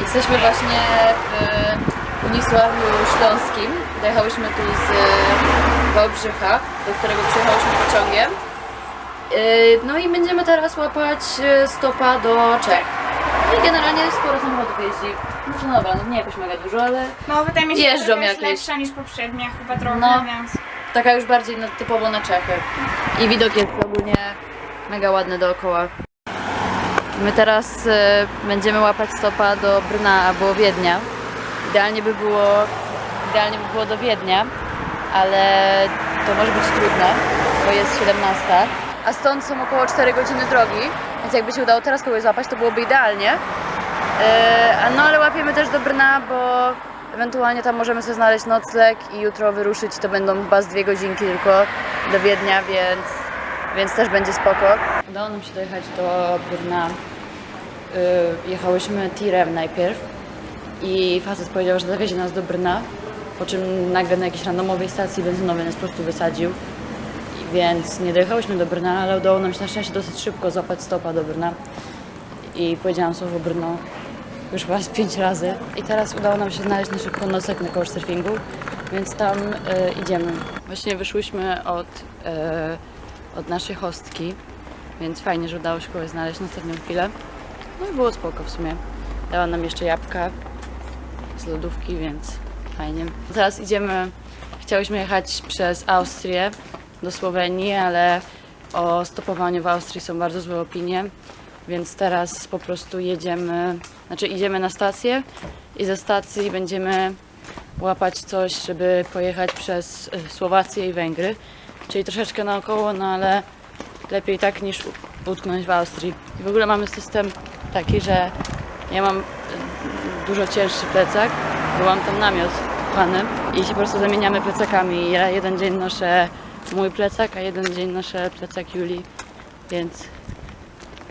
Jesteśmy właśnie w Unisławiu Śląskim. Dojechałyśmy tu z Wałbrzycha, do którego przyjechałyśmy pociągiem. Yy, No i będziemy teraz łapać yy, stopa do Czech. No i generalnie sporo samochodów jeździ. Może no dobra, no nie jakoś mega dużo, ale No wydaje mi się, Jeżdżą że to jest jakieś. lepsza niż poprzednia chyba trochę, No. więc... taka już bardziej no, typowo na Czechy. I widok jest ogólnie mega ładny dookoła. My teraz e, będziemy łapać stopa do Brna albo Wiednia. Idealnie by było, idealnie by było do Wiednia, ale to może być trudne, bo jest 17. A stąd są około 4 godziny drogi, więc jakby się udało teraz kogoś złapać, to byłoby idealnie. A no ale łapiemy też do Brna, bo ewentualnie tam możemy sobie znaleźć nocleg i jutro wyruszyć. To będą chyba z dwie godzinki tylko do Wiednia, więc, więc też będzie spoko. Udało nam się dojechać do Brna. Y, jechałyśmy tirem najpierw i facet powiedział, że zawiezie nas do Brna, po czym nagle na jakiejś randomowej stacji benzynowej nas po prostu wysadził. Więc nie dojechałyśmy do Brna, ale udało nam się na szczęście dosyć szybko złapać stopa do Brna. I powiedziałam słowo Brno już chyba pięć razy. I teraz udało nam się znaleźć na szybko nocleg na couchsurfingu, więc tam e, idziemy. Właśnie wyszłyśmy od, e, od naszej hostki, więc fajnie, że udało się kogoś znaleźć na ostatnią chwilę. No i było spoko w sumie. Dała nam jeszcze jabłka z lodówki, więc fajnie. Teraz idziemy, chciałyśmy jechać przez Austrię do Słowenii, ale o stopowaniu w Austrii są bardzo złe opinie, więc teraz po prostu jedziemy, znaczy idziemy na stację i ze stacji będziemy łapać coś, żeby pojechać przez y, Słowację i Węgry, czyli troszeczkę naokoło, no ale lepiej tak niż utknąć w Austrii. I w ogóle mamy system taki, że ja mam y, dużo cięższy plecak, bo mam tam namiot kochany i się po prostu zamieniamy plecakami. Ja jeden dzień noszę mój plecak, a jeden dzień noszę plecak Julii, więc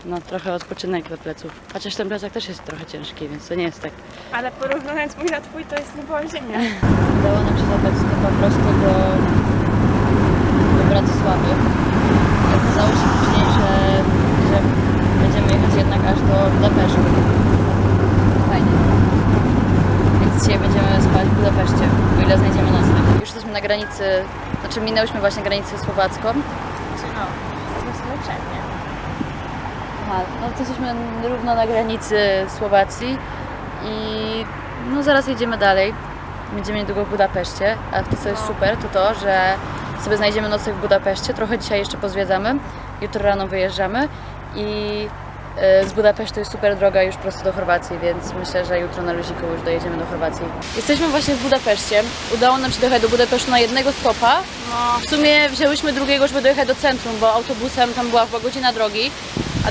no trochę odpoczynek dla pleców. Chociaż ten plecak też jest trochę ciężki, więc to nie jest tak. Ale porównując mój na twój, to jest niebo ziemia. Udało nam się zabrać stopa prosto do, do Bratysławy. I okazało się później, że, że będziemy jechać jednak aż do Budapesztu. Fajnie. Więc dzisiaj będziemy spać w Budapeszcie, o ile znajdziemy nocleg. Już jesteśmy na granicy, znaczy minęłyśmy właśnie granicę słowacką. Czy no, jesteśmy w sumie? Aha, no to jesteśmy równo na granicy Słowacji i no zaraz jedziemy dalej. Będziemy niedługo w Budapeszcie, a to co jest super to to, że sobie znajdziemy nocleg w Budapeszcie, trochę dzisiaj jeszcze pozwiedzamy, jutro rano wyjeżdżamy i z Budapesztu jest super droga już prosto do Chorwacji, więc myślę, że jutro na luziku już dojedziemy do Chorwacji. Jesteśmy właśnie w Budapeszcie. Udało nam się dojechać do Budapesztu na jednego stopa. No, W sumie wzięłyśmy drugiego, żeby dojechać do centrum, bo autobusem tam była chyba godzina drogi.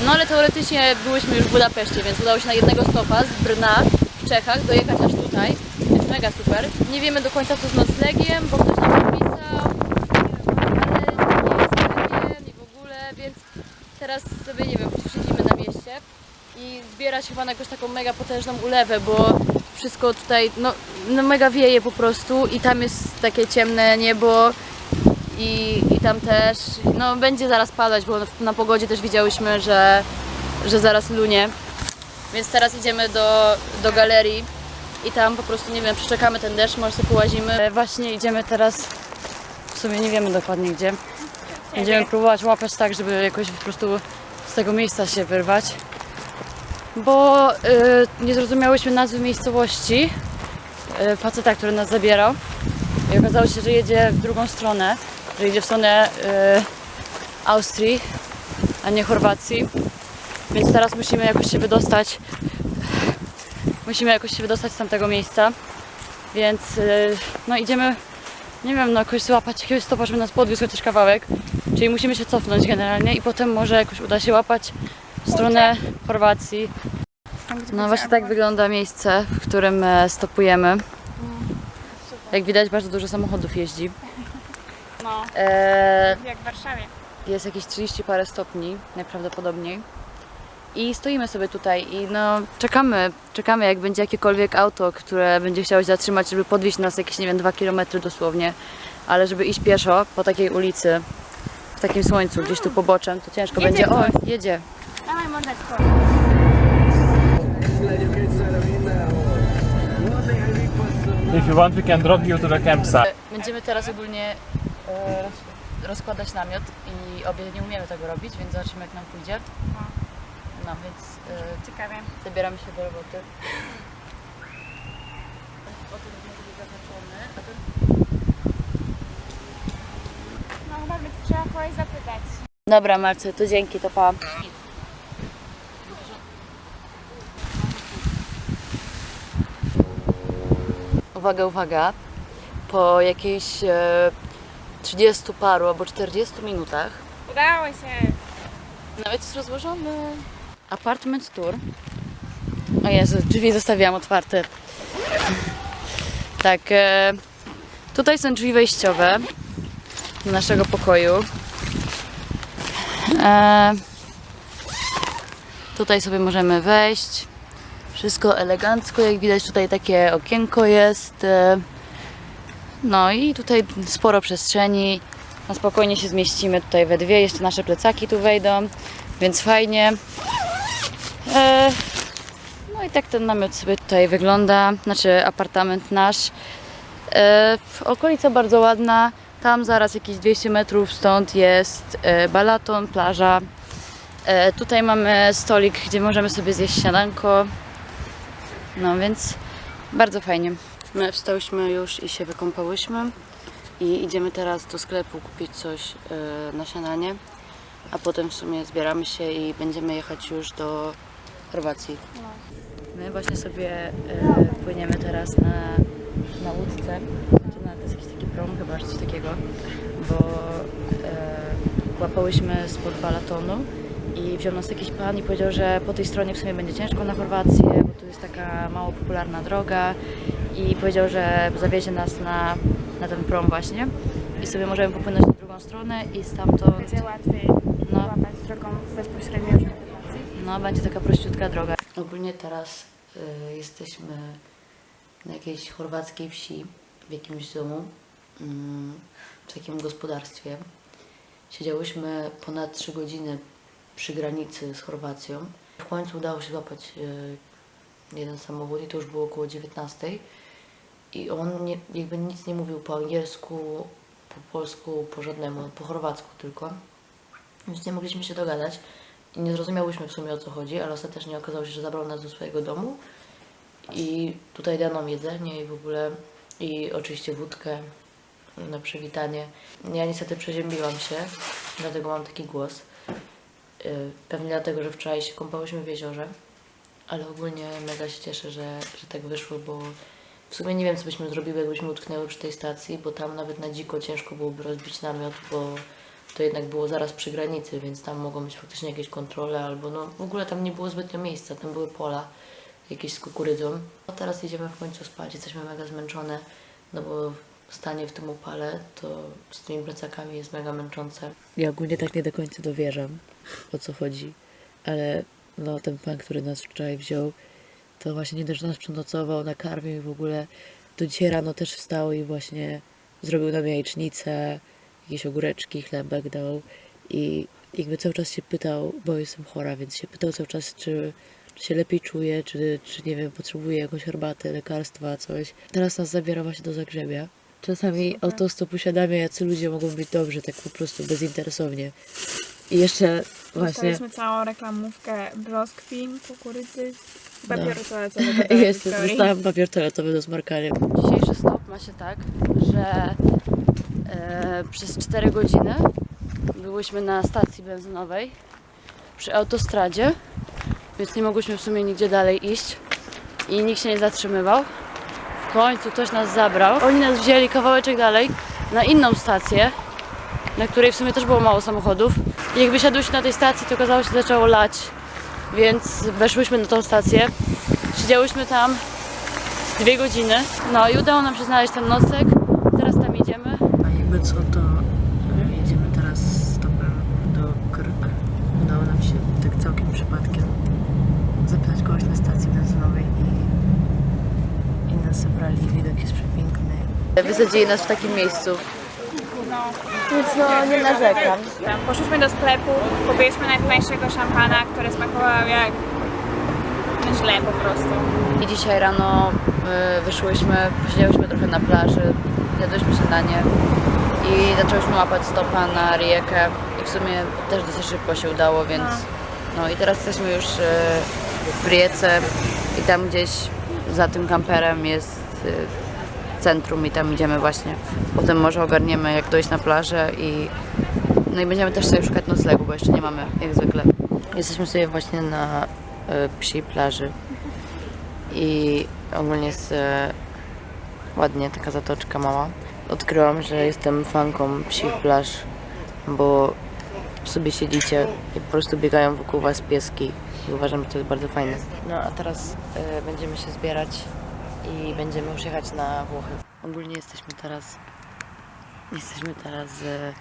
No ale teoretycznie byłyśmy już w Budapeszcie, więc udało się na jednego stopa z Brna w Czechach dojechać aż tutaj. Jest mega super. Nie wiemy do końca co z noclegiem, bo ktoś nam napisał, ale nie jest pewien i w ogóle, więc teraz sobie nie wiem, po prostu siedzimy na mieście i zbierać chyba na jakąś taką mega potężną ulewę, bo wszystko tutaj no, no mega wieje po prostu i tam jest takie ciemne niebo i, i tam też, no będzie zaraz padać, bo na pogodzie też widziałyśmy, że, że zaraz lunie. Więc teraz idziemy do, do galerii i tam po prostu, nie wiem, przeczekamy ten deszcz, może sobie połazimy. E, Właśnie idziemy teraz, w sumie nie wiemy dokładnie gdzie. Będziemy próbować łapać tak, żeby jakoś po prostu z tego miejsca się wyrwać. Bo y, nie zrozumiałyśmy nazwy miejscowości y, faceta, który nas zabierał. I okazało się, że jedzie w drugą stronę, że jedzie w stronę y, Austrii, a nie Chorwacji. Więc teraz musimy jakoś się wydostać. Musimy jakoś się wydostać z tamtego miejsca. Więc y, no idziemy, nie wiem, no jakoś złapać jakiegoś stopa, żeby nas podwiózł chociaż kawałek. Czyli musimy się cofnąć generalnie i potem może jakoś uda się łapać w stronę Chorwacji. No właśnie tak wygląda miejsce, w którym e, stopujemy. Jak widać bardzo dużo samochodów jeździ. no, E, jak w Warszawie. jest jakieś 30 parę stopni najprawdopodobniej. I stoimy sobie tutaj i no czekamy, czekamy jak będzie jakiekolwiek auto, które będzie chciało się zatrzymać, żeby podwieźć nas jakieś, nie wiem, 2 km dosłownie. Ale żeby iść pieszo po takiej ulicy, w takim słońcu, gdzieś tu poboczem, to ciężko Jedzie będzie. O, ktoś. jedzie. Mordeczko. If you want, we can drop you to the campsite. Będziemy teraz ogólnie e, roz, rozkładać namiot i obie nie umiemy tego robić, więc zobaczymy jak nam pójdzie. No więc e, Ciekawie. zabieramy się do roboty. O tym może być zahaczony, a ten No chyba by trzeba kogoś zapytać. Dobra Marcy, to dzięki, to pa. Uwaga, uwaga. Po jakiejś e, 30 paru albo 40 minutach Udało się. nawet jest rozłożony. Apartment tour. O Jezu, drzwi zostawiłam otwarte. Tak, e, tutaj są drzwi wejściowe do naszego pokoju. E, tutaj sobie możemy wejść. Wszystko elegancko, jak widać tutaj takie okienko jest. E, no i tutaj sporo przestrzeni. Na spokojnie się zmieścimy tutaj we dwie. Jeszcze nasze plecaki tu wejdą, więc fajnie. E, no i tak ten namiot sobie tutaj wygląda. Znaczy apartament nasz. E, okolica bardzo ładna. Tam zaraz jakieś 200 metrów stąd jest balaton, plaża. Tutaj mamy stolik, gdzie możemy sobie zjeść śniadanko. No więc bardzo fajnie. My wstałyśmy już i się wykąpałyśmy i idziemy teraz do sklepu kupić coś e, na śniadanie, a potem w sumie zbieramy się i będziemy jechać już do Chorwacji. My właśnie sobie e, płyniemy teraz na, na łódce. To, jest jakiś taki prom chyba, czy coś takiego, bo e, łapałyśmy spod balatonu i wziął nas jakiś pan i powiedział, że po tej stronie w sumie będzie ciężko na Chorwację, bo tu jest taka mało popularna droga i powiedział, że zawiezie nas na, na ten prom właśnie i sobie możemy popłynąć na drugą stronę i stamtąd Będzie łatwiej No. łapać drogą bezpośrednio już na Chorwacji. no, będzie taka prościutka droga. Ogólnie teraz y, jesteśmy na jakiejś chorwackiej wsi, w jakimś domu, mm, w takim gospodarstwie. Siedziałyśmy ponad 3 godziny przy granicy z Chorwacją. W końcu udało się złapać y, jeden samochód i to już było około 19. I on nie, jakby nic nie mówił po angielsku, po polsku, po żadnemu, po chorwacku tylko. Więc nie mogliśmy się dogadać i nie zrozumiałyśmy w sumie o co chodzi, ale ostatecznie okazało się, że zabrał nas do swojego domu i tutaj dano jedzenie i w ogóle i oczywiście wódkę na przywitanie. Ja niestety przeziębiłam się, dlatego mam taki głos. Yy, Pewnie dlatego, że wczoraj się kąpałyśmy w jeziorze, ale ogólnie mega się cieszę, że, że tak wyszło, bo w sumie nie wiem, co byśmy zrobiły, jakbyśmy utknęły przy tej stacji, bo tam nawet na dziko ciężko byłoby rozbić namiot, bo to jednak było zaraz przy granicy, więc tam mogą być faktycznie jakieś kontrole, albo no w ogóle tam nie było zbytnio miejsca, tam były pola jakieś z kukurydzą. No teraz idziemy w końcu spać, jesteśmy mega zmęczone, no bo stanie w tym upale to z tymi plecakami jest mega męczące. Ja ogólnie tak nie do końca dowierzam, o co chodzi, ale no ten pan, który nas wczoraj wziął, to właśnie nie dość, nas przenocował, nakarmił i w ogóle do dzisiaj rano też wstał i właśnie zrobił nam jajecznicę, jakieś ogóreczki, chlebek dał i jakby cały czas się pytał, bo jestem chora, więc się pytał cały czas, czy, czy się lepiej czuję, czy, czy nie wiem, potrzebuję jakąś herbatę, lekarstwa, coś. Teraz nas zabiera właśnie do Zagrzebia. Czasami autostop usiadamy, jacy ludzie mogą być dobrzy, tak po prostu bezinteresownie. I jeszcze właśnie, Dostaliśmy całą reklamówkę brzoskwin, kukurydzy, papieru toaletowego. jeszcze historii. dostałam papier toaletowy do smarkania. Dzisiejszy stop ma się tak, że e, przez 4 godziny byłyśmy na stacji benzynowej przy autostradzie, więc nie mogłyśmy w sumie nigdzie dalej iść i nikt się nie zatrzymywał. W końcu ktoś nas zabrał. Oni nas wzięli kawałeczek dalej na inną stację, na której w sumie też było mało samochodów. I jak wysiadłyśmy na tej stacji, to okazało się, że zaczęło lać, więc weszłyśmy na tą stację. Siedziałyśmy tam z dwie godziny. No i udało nam się znaleźć ten nocleg. Teraz tam idziemy. A jakby co, to jedziemy teraz stopem do Krk. Udało nam się tak całkiem przypadkiem zapytać kogoś na stacji benzynowej i, i nas zabrali. Widok jest przepiękny. Wysadzili nas w takim miejscu. No. No, nie narzekam. Poszliśmy do sklepu, kupiliśmy najtańszego szampana, który smakował jak źle po prostu. I dzisiaj rano y, wyszłyśmy, posiedziałyśmy trochę na plaży, zjadłyśmy śniadanie i zaczęłyśmy łapać stopa na riekę i w sumie też dosyć szybko się udało, więc no i teraz jesteśmy już y, w riece i tam gdzieś za tym kamperem jest y, centrum i tam idziemy właśnie. Potem może ogarniemy jak dojść na plażę i no i będziemy też sobie szukać noclegu, bo jeszcze nie mamy jak zwykle. Jesteśmy sobie właśnie na y, psiej plaży i ogólnie jest e, ładnie taka zatoczka mała. Odkryłam, że jestem fanką psich plaż, bo sobie siedzicie i po prostu biegają wokół was pieski i uważam, że to jest bardzo fajne. No a teraz e, będziemy się zbierać i będziemy już jechać na Włochy. Ogólnie jesteśmy teraz jesteśmy teraz e,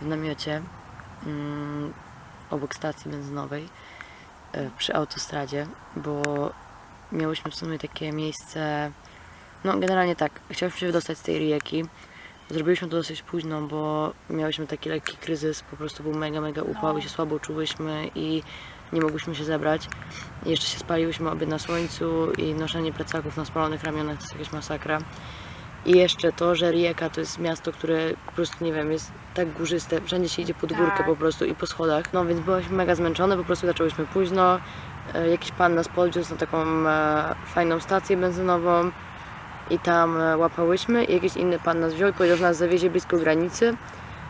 w namiocie mm, obok stacji benzynowej e, przy autostradzie, bo miałyśmy w sumie takie miejsce. No, generalnie tak, chciałyśmy się wydostać z tej rijeki. Zrobiliśmy to dosyć późno, bo miałyśmy taki lekki kryzys, po prostu był mega, mega upał i się słabo czułyśmy i nie mogłyśmy się zebrać. I jeszcze się spaliłyśmy obie na słońcu i noszenie plecaków na spalonych ramionach to jest jakaś masakra. I jeszcze to, że Rijeka to jest miasto, które po prostu, nie wiem, jest tak górzyste, wszędzie się idzie pod górkę Tak. po prostu i po schodach. No więc byłyśmy mega zmęczone, po prostu zaczęłyśmy późno. E, Jakiś pan nas podwiózł na taką e, fajną stację benzynową i tam e, łapałyśmy i jakiś inny pan nas wziął i powiedział, że nas zawiezie blisko granicy.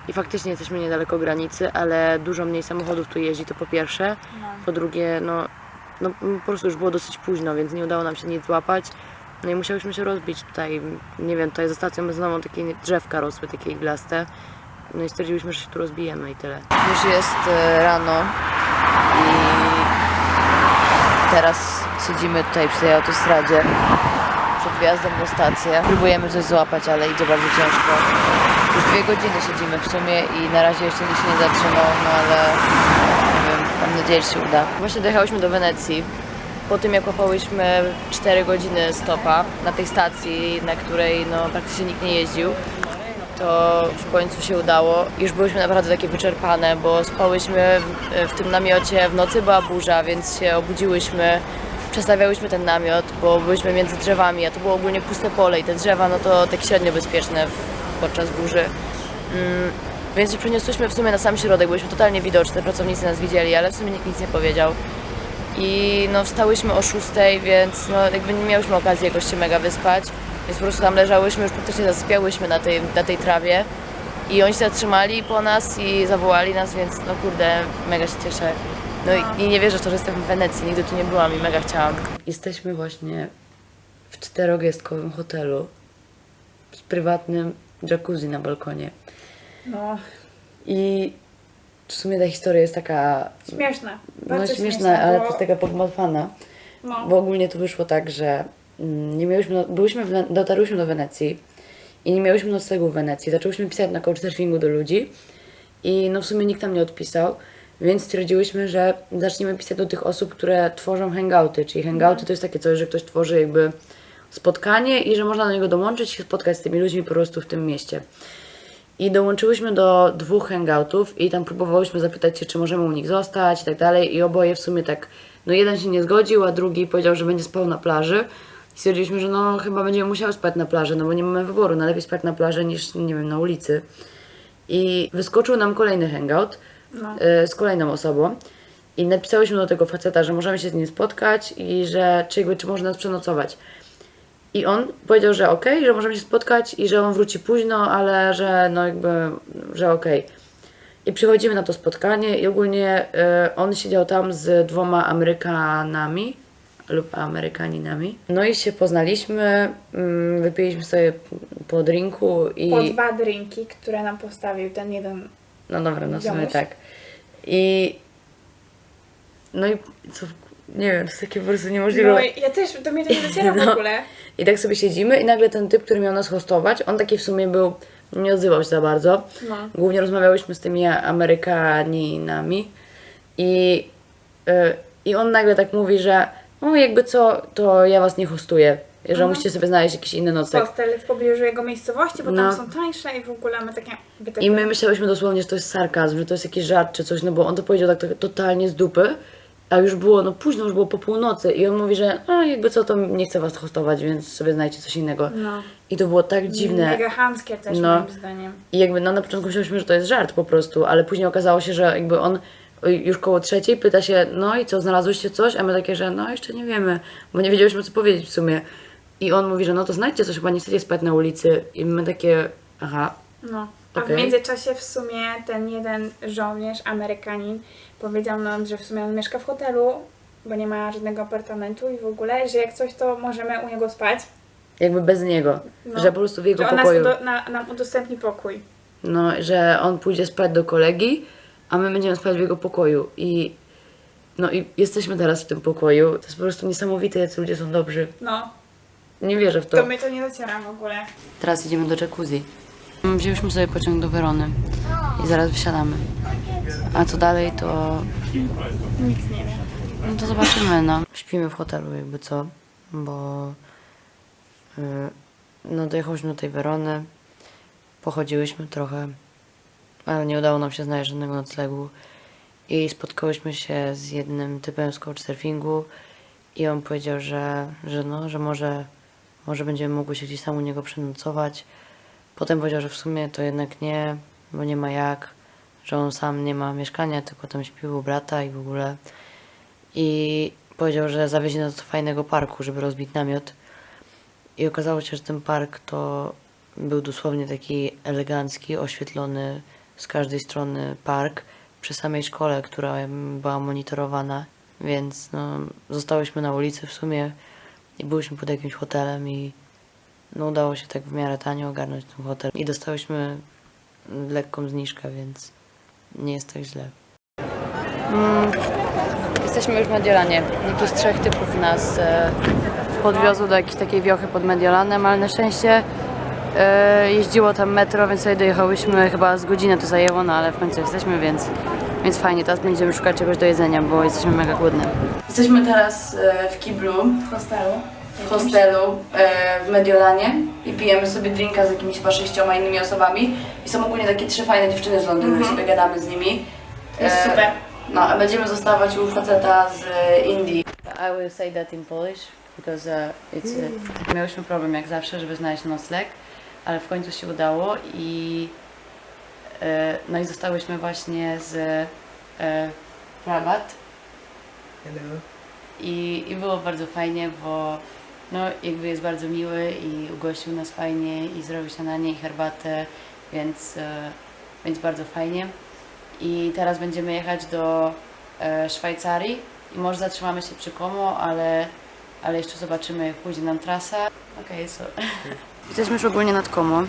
I faktycznie jesteśmy niedaleko granicy, ale dużo mniej samochodów tu jeździ, to po pierwsze. Po drugie, no, no po prostu już było dosyć późno, więc nie udało nam się nic złapać. No i musiałyśmy się rozbić tutaj, nie wiem, tutaj za stacją benzynową takie drzewka rosły, takie iglaste. No i stwierdziliśmy, że się tu rozbijemy i tyle. Już jest e, rano i teraz siedzimy tutaj przy tej autostradzie przed wjazdem na stację. Próbujemy coś złapać, ale idzie bardzo ciężko. Już dwie godziny siedzimy w sumie i na razie jeszcze nic się nie zatrzymał, no ale nie wiem, mam nadzieję, że się uda. Właśnie dojechałyśmy do Wenecji. Po tym jak łapałyśmy 4 godziny stopa na tej stacji, na której no, praktycznie nikt nie jeździł, to w końcu się udało. Już byłyśmy naprawdę takie wyczerpane, bo spałyśmy w, w tym namiocie, w nocy była burza, więc się obudziłyśmy, przestawiałyśmy ten namiot, bo byliśmy między drzewami, a to było ogólnie puste pole i te drzewa, no to tak średnio bezpieczne podczas burzy. Mm, więc się przeniosłyśmy w sumie na sam środek, byliśmy totalnie widoczni, pracownicy nas widzieli, ale w sumie nikt nic nie powiedział. I no wstałyśmy o 6, więc no jakby nie miałyśmy okazji jakoś się mega wyspać. Więc po prostu tam leżałyśmy, już praktycznie zasypiałyśmy na tej, na tej trawie. I oni się zatrzymali po nas i zawołali nas, więc no kurde, mega się cieszę. No i, i nie wierzę w to, że jestem w Wenecji, nigdy tu nie byłam i mega chciałam. Jesteśmy właśnie w czterogwiazdkowym hotelu z prywatnym jacuzzi na balkonie. No, I w sumie ta historia jest taka śmieszne. no Bardzo śmieszna, ale bo- też taka pogmatwana. No. Bo ogólnie to wyszło tak, że mm, nie miałyśmy, byłyśmy w, Wen- dotarłyśmy do Wenecji i nie miałyśmy noclegu w Wenecji. Zaczęłyśmy pisać na couchsurfingu do ludzi i no w sumie nikt nam nie odpisał, więc stwierdziłyśmy, że zaczniemy pisać do tych osób, które tworzą hangouty, czyli hangouty to jest takie coś, że ktoś tworzy jakby spotkanie i że można do niego dołączyć i się spotkać z tymi ludźmi po prostu w tym mieście. I dołączyłyśmy do dwóch hangoutów i tam próbowałyśmy zapytać się, czy możemy u nich zostać i tak dalej. I oboje w sumie tak, no jeden się nie zgodził, a drugi powiedział, że będzie spał na plaży. I stwierdziliśmy, że no chyba będziemy musiały spać na plaży, no bo nie mamy wyboru, no lepiej spać na plaży niż, nie wiem, na ulicy. I wyskoczył nam kolejny hangout No. y, z kolejną osobą. I napisałyśmy do tego faceta, że możemy się z nim spotkać i że czy, jakby, czy można nas przenocować. I on powiedział, że okej, że możemy się spotkać i że on wróci późno, ale że no jakby, że okej. I przychodzimy na to spotkanie i ogólnie y, on siedział tam z dwoma Amerykanami lub Amerykaninami. No i się poznaliśmy, mm, wypiliśmy sobie po drinku i... Po dwa drinki, które nam postawił ten jeden. No dobra, no w sumie tak. I... No i co... Nie wiem, to jest takie po prostu niemożliwe. No ja też, to mnie to nie dociera w No. ogóle. I tak sobie siedzimy i nagle ten typ, który miał nas hostować, on taki w sumie był, nie odzywał się za bardzo. No. Głównie rozmawiałyśmy z tymi Amerykaninami i, y, i on nagle tak mówi, że no jakby co, to ja was nie hostuję, że musicie sobie znaleźć jakiś inny nocleg. Hostel w pobliżu jego miejscowości, bo No. tam są tańsze i w ogóle my takie... I my myślałyśmy dosłownie, że to jest sarkazm, że to jest jakiś żart czy coś, no bo on to powiedział tak, totalnie z dupy A już było, no późno, już było po północy i on mówi, że a jakby co, to nie chcę was hostować, więc sobie znajdźcie coś innego. No. I to było tak dziwne. Mega chamskie też No. moim zdaniem. I jakby no, na początku myśleliśmy, że to jest żart po prostu, ale później okazało się, że jakby on już koło trzeciej pyta się, no i co, znalazłyście coś? A my takie, że no jeszcze nie wiemy, bo nie wiedzieliśmy co powiedzieć w sumie. I on mówi, że no to znajdźcie coś, chyba nie chcecie spać na ulicy. I my takie, aha, No. A Okej. w międzyczasie w sumie ten jeden żołnierz, Amerykanin, powiedział nam, że w sumie on mieszka w hotelu, bo nie ma żadnego apartamentu i w ogóle, że jak coś, to możemy u niego spać. jakby bez niego, No. że po prostu w jego Że on nas pokoju. udo- na, nam udostępni pokój. No, że on pójdzie spać do kolegi, a my będziemy spać w jego pokoju. I no i jesteśmy teraz w tym pokoju. To jest po prostu niesamowite, jacy ludzie są dobrzy. No. Nie wierzę w to. To mnie to nie dociera w ogóle. Teraz idziemy do jacuzzi. Wzięliśmy sobie pociąg do Werony i zaraz wysiadamy. A co dalej, to Nic nie wiem. no to zobaczymy, no. Śpimy w hotelu jakby co, bo y, no dojechałyśmy do tej Werony, pochodziłyśmy trochę, ale nie udało nam się znaleźć żadnego noclegu i spotkałyśmy się z jednym typem z couchsurfingu i on powiedział, że, że no, że może, może będziemy mogły się gdzieś tam u niego przenocować. Potem powiedział, że w sumie to jednak nie, bo nie ma jak, że on sam nie ma mieszkania, tylko tam śpi u brata i w ogóle. I powiedział, że zawiezie nas do fajnego parku, żeby rozbić namiot. I okazało się, że ten park to był dosłownie taki elegancki, oświetlony z każdej strony park przy samej szkole, która była monitorowana. Więc no, zostałyśmy na ulicy w sumie i byliśmy pod jakimś hotelem i no, udało się tak w miarę tanio ogarnąć ten hotel. I dostałyśmy lekką zniżkę, więc nie jest tak źle. Jesteśmy już w Mediolanie. Jakichś trzech typów nas e, podwiozło do jakiejś takiej wiochy pod Mediolanem, ale na szczęście e, jeździło tam metro, więc sobie dojechałyśmy chyba z godzinę to zajęło, no ale w końcu jesteśmy, więc, więc fajnie. Teraz będziemy szukać czegoś do jedzenia, bo jesteśmy mega głodne. Jesteśmy teraz e, w kiblu, W hostelu. w hostelu e, w Mediolanie i pijemy sobie drinka z jakimiś chyba sześcioma innymi osobami i są ogólnie takie trzy fajne dziewczyny z Londynu i sobie gadamy z nimi. Jest E, super. No, a będziemy zostawać u faceta z Indii. I will say that in Polish, because uh, it's, uh, miałyśmy problem jak zawsze, żeby znaleźć nocleg, ale w końcu się udało i no i zostałyśmy właśnie z e, Rabat. I, I było bardzo fajnie, bo no, jakby jest bardzo miły i ugościł nas fajnie i zrobił śniadanie i herbatę, więc, e, więc bardzo fajnie. I teraz będziemy jechać do e, Szwajcarii i może zatrzymamy się przy Como, ale, ale jeszcze zobaczymy jak pójdzie nam trasa. Okej, so. Jesteśmy już ogólnie nad Como.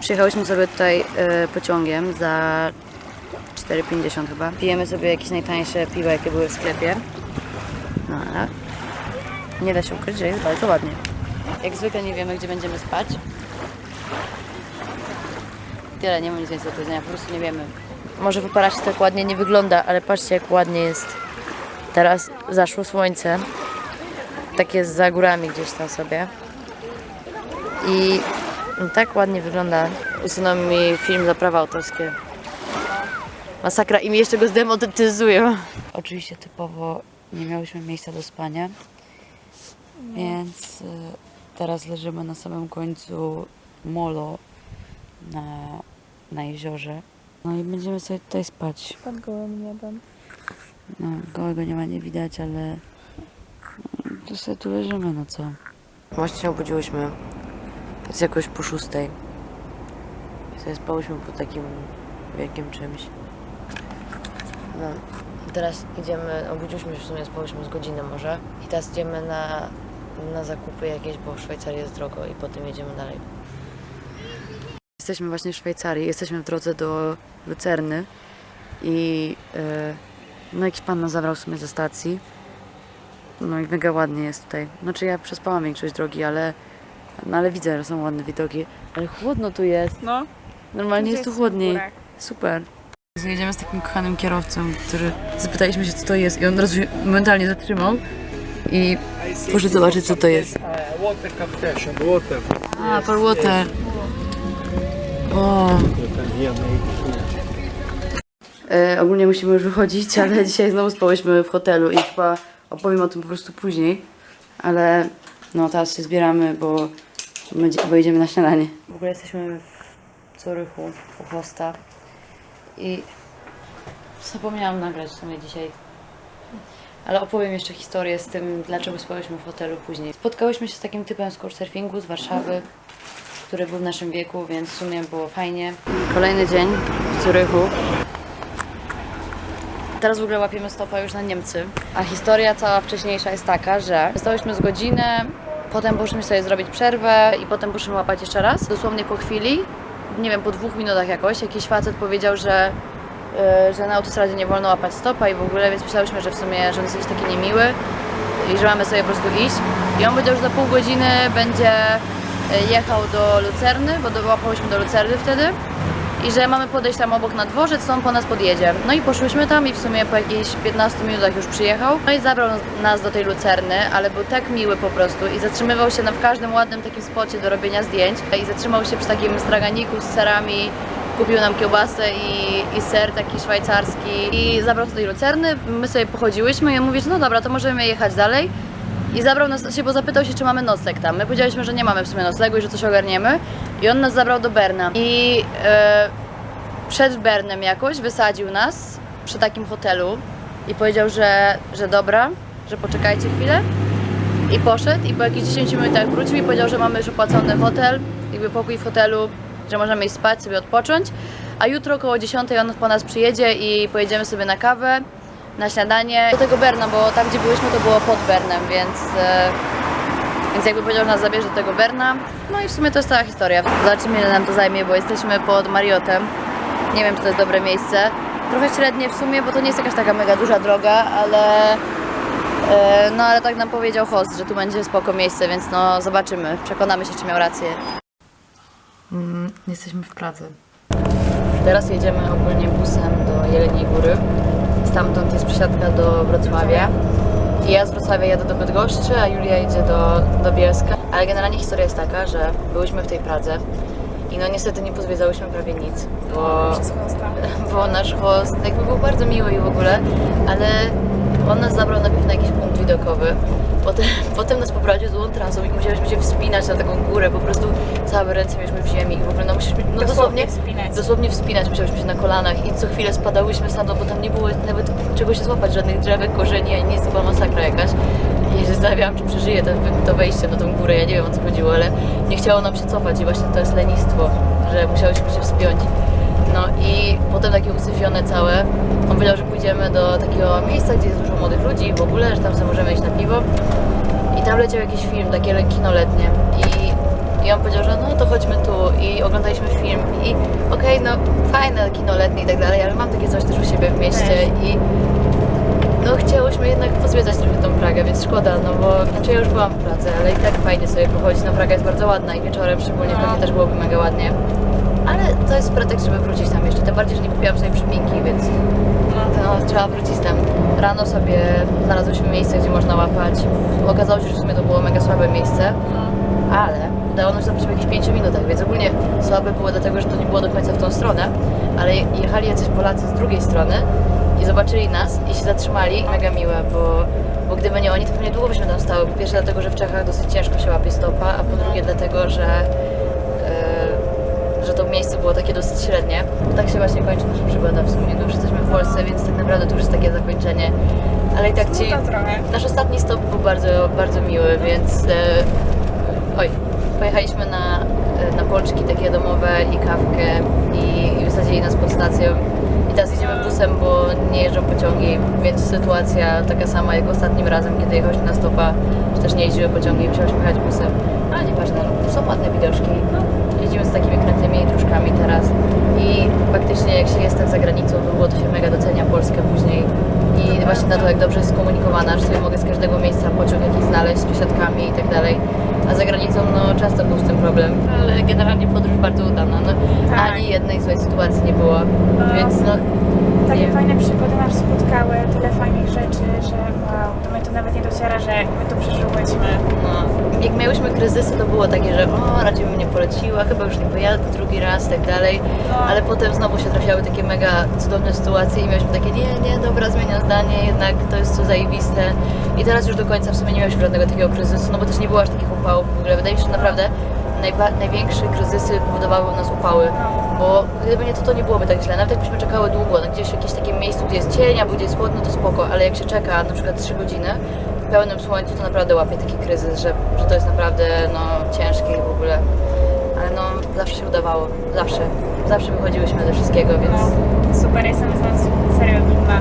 Przyjechałyśmy sobie tutaj e, pociągiem za 4,50 chyba. Pijemy sobie jakieś najtańsze piwa, jakie były w sklepie. No ale nie da się ukryć, że jest bardzo ładnie. Jak zwykle nie wiemy, gdzie będziemy spać. Tyle, nie mam nic więcej do powiedzenia, po prostu nie wiemy. Może wypara się tak ładnie nie wygląda, ale patrzcie jak ładnie jest. Teraz zaszło słońce. Tak jest za górami gdzieś tam sobie. I tak ładnie wygląda. Usunął mi film za prawa autorskie. Masakra i mi jeszcze go zdemonetyzują. Oczywiście typowo nie miałyśmy miejsca do spania, więc y, teraz leżymy na samym końcu molo na, na jeziorze. No i będziemy sobie tutaj spać. Pod gołym niebem. No, gołego nie ma, nie widać, ale no, to sobie tu leżymy, no co. Właśnie się obudziłyśmy. Jest jakoś po szóstej. I sobie spałyśmy po takim wielkim czymś. No, teraz idziemy, obudziłyśmy się w sumie, spałyśmy z godziny może. I teraz idziemy na, na zakupy jakieś, bo w Szwajcarii jest drogo i potem jedziemy dalej. Jesteśmy właśnie w Szwajcarii, jesteśmy w drodze do Lucerny i e, no jakiś pan nas zabrał w sumie ze stacji. No i mega ładnie jest tutaj. Znaczy ja przespałam większość drogi, ale, no ale widzę, że są ładne widoki. Ale chłodno tu jest. No. Normalnie jest tu chłodniej. Super. Jedziemy z takim kochanym kierowcą, który zapytaliśmy się co to jest i on się momentalnie zatrzymał i poszedł zobaczyć co to jest. Water captation, water. A, for water. O. E, ogólnie musimy już wychodzić, ale dzisiaj znowu spałyśmy w hotelu i chyba opowiem o tym po prostu później. Ale no teraz się zbieramy, bo, bo idziemy na śniadanie. W ogóle jesteśmy w Zurychu u hosta i zapomniałam nagrać w sumie dzisiaj. Ale opowiem jeszcze historię z tym, dlaczego spałyśmy w hotelu później. Spotkałyśmy się z takim typem z couchsurfingu z Warszawy, który był w naszym wieku, więc w sumie było fajnie. Kolejny dzień w Zurychu. Teraz w ogóle łapiemy stopa już na Niemcy. A historia cała wcześniejsza jest taka, że stałyśmy z godzinę, potem poszliśmy sobie zrobić przerwę i potem poszliśmy łapać jeszcze raz. Dosłownie po chwili, nie wiem, po dwóch minutach jakoś, jakiś facet powiedział, że, yy, że na autostradzie nie wolno łapać stopa i w ogóle, więc myślałyśmy, że w sumie, że on jest jakiś taki niemiły i że mamy sobie po prostu iść. I on powiedział, że za pół godziny będzie yy, jechał do Lucerny, bo do, łapałyśmy do Lucerny wtedy i że mamy podejść tam obok na dworzec, on po nas podjedzie. No i poszłyśmy tam i w sumie po jakichś 15 minutach już przyjechał. No i zabrał nas do tej lucerny, ale był tak miły po prostu i zatrzymywał się na w każdym ładnym takim spocie do robienia zdjęć i zatrzymał się przy takim straganiku z serami. Kupił nam kiełbasę i, i ser taki szwajcarski i zabrał tej lucerny. My sobie pochodziłyśmy i on mówi, że no dobra, to możemy jechać dalej. I zabrał nas, się, bo zapytał się, czy mamy nocleg tam. My powiedzieliśmy, że nie mamy w sumie noclegu i że coś ogarniemy. I on nas zabrał do Berna. I e, przed Bernem jakoś wysadził nas przy takim hotelu i powiedział, że, że dobra, że poczekajcie chwilę. I poszedł i po jakichś 10 minutach wrócił i powiedział, że mamy już opłacony hotel, jakby pokój w hotelu, że możemy iść spać, sobie odpocząć. A jutro około 10 on po nas przyjedzie i pojedziemy sobie na kawę, na śniadanie do tego Berna, bo tam gdzie byliśmy to było pod Bernem, więc, e, więc jakby powiedział, że nas zabierze do tego Berna. No i w sumie to jest cała historia. Zobaczymy ile nam to zajmie, bo jesteśmy pod Mariotem. Nie wiem czy to jest dobre miejsce. Trochę średnie w sumie, bo to nie jest jakaś taka mega duża droga, ale e, no ale tak nam powiedział host, że tu będzie spoko miejsce, więc no zobaczymy. Przekonamy się, czy miał rację. Mm, jesteśmy w Pradze. Teraz jedziemy ogólnie busem do Jeleniej Góry. Stamtąd jest przesiadka do Wrocławia. I ja z Wrocławia jadę do Bydgoszczy, a Julia idzie do, do Bielska. Ale generalnie historia jest taka, że byłyśmy w tej Pradze i no niestety nie pozwiedzałyśmy prawie nic, bo, bo nasz host jakby był bardzo miły i w ogóle, ale on nas zabrał najpierw na jakiś punkt widokowy, potem, potem nas poprowadził złą trasą i musieliśmy się wspinać na taką górę, po prostu całe ręce mieliśmy w ziemi i w ogóle no musieliśmy, no dosłownie, wspinać. dosłownie wspinać, musiałyśmy się na kolanach i co chwilę spadałyśmy stamtąd, bo tam nie było nawet czego się złapać, żadnych drzewek, korzeni, ani nic, to była masakra jakaś. I ja się zastanawiałam, czy przeżyję ten, to wejście na tą górę, ja nie wiem o co chodziło, ale nie chciało nam się cofać i właśnie to jest lenistwo, że musiałyśmy się wspiąć. No i potem takie usyfione całe, on powiedział, że pójdziemy do takiego miejsca, gdzie jest dużo młodych ludzi w ogóle, że tam sobie możemy iść na piwo. I tam leciał jakiś film, takie kino letnie. I, I on powiedział, że no to chodźmy tu i oglądaliśmy film i okej, no fajne kino letnie i tak dalej, ale mam takie coś też u siebie w mieście Też. i no chciałyśmy jednak pozwiedzać trochę tą Pragę, więc szkoda, no bo znaczy ja już byłam w Pradze, ale i tak fajnie sobie pochodzić, no Praga jest bardzo ładna i wieczorem szczególnie No. pewnie też byłoby mega ładnie. Ale to jest pretekst, żeby wrócić tam jeszcze, tym bardziej, że nie kupiłam sobie przypinki, więc no, trzeba wrócić tam. Rano sobie znalazłyśmy miejsce, gdzie można łapać. Okazało się, że w sumie to było mega słabe miejsce, ale udało nam się zobaczyć w jakichś 5 minutach, więc ogólnie słabe było dlatego, że to nie było do końca w tą stronę, ale jechali jacyś Polacy z drugiej strony i zobaczyli nas i się zatrzymali. Mega miłe, bo, bo gdyby nie oni, to pewnie długo byśmy tam stały. Po pierwsze dlatego, że w Czechach dosyć ciężko się łapie stopa, a po drugie dlatego, że że to miejsce było takie dosyć średnie. Tak się właśnie kończy nasza przygoda w sumie. No już jesteśmy w Polsce, więc tak naprawdę to już jest takie zakończenie. Ale i tak ci... Nasz ostatni stop był bardzo, bardzo miły, więc... E, oj, pojechaliśmy na, e, na pączki takie domowe i kawkę i, i wysadzili nas pod stacją. I teraz jedziemy busem, bo nie jeżdżą pociągi, więc sytuacja taka sama jak ostatnim razem, kiedy jechałyśmy na stopa, że też nie jeździły pociągi i musiałyśmy jechać busem. Ale nieważne, są ładne widoczki. No, jeździmy z takimi krętymi dróżkami teraz i faktycznie jak się jest tak za granicą długo, to się mega docenia Polskę później. I właśnie na to, jak dobrze jest skomunikowana, że sobie mogę z każdego miejsca pociąg jakiś znaleźć z przesiadkami i tak dalej. A za granicą, no często był z tym problem, ale generalnie podróż bardzo udana. No, Tak. Ani jednej złej sytuacji nie było, więc no Takie fajne przygody nas spotkały, tyle fajnych rzeczy, że wow, to my to nawet nie dociera, że my to przeżyłyśmy. No, jak miałyśmy kryzysy, to było takie, że o, raczej bym nie poleciła, chyba już nie pojadę drugi raz i tak dalej, No. ale potem znowu się trafiały takie mega cudowne sytuacje i mieliśmy takie, nie, nie, dobra, zmieniam zdanie, jednak to jest co zajebiste. I teraz już do końca w sumie nie mieliśmy żadnego takiego kryzysu, no bo też nie było aż takich upałów w ogóle, wydaje mi się, że naprawdę największe kryzysy powodowały u nas upały, bo gdyby nie to, to nie byłoby tak źle, nawet jakbyśmy czekały długo, no gdzieś w jakimś takim miejscu, gdzie jest cień, albo gdzie jest chłodno, to spoko, ale jak się czeka na przykład 3 godziny w pełnym słońcu, to naprawdę łapie taki kryzys, że, że to jest naprawdę no, ciężkie w ogóle. Ale no, zawsze się udawało. Zawsze. Zawsze wychodziłyśmy ze wszystkiego, więc No, super, jestem z nas serio dumna.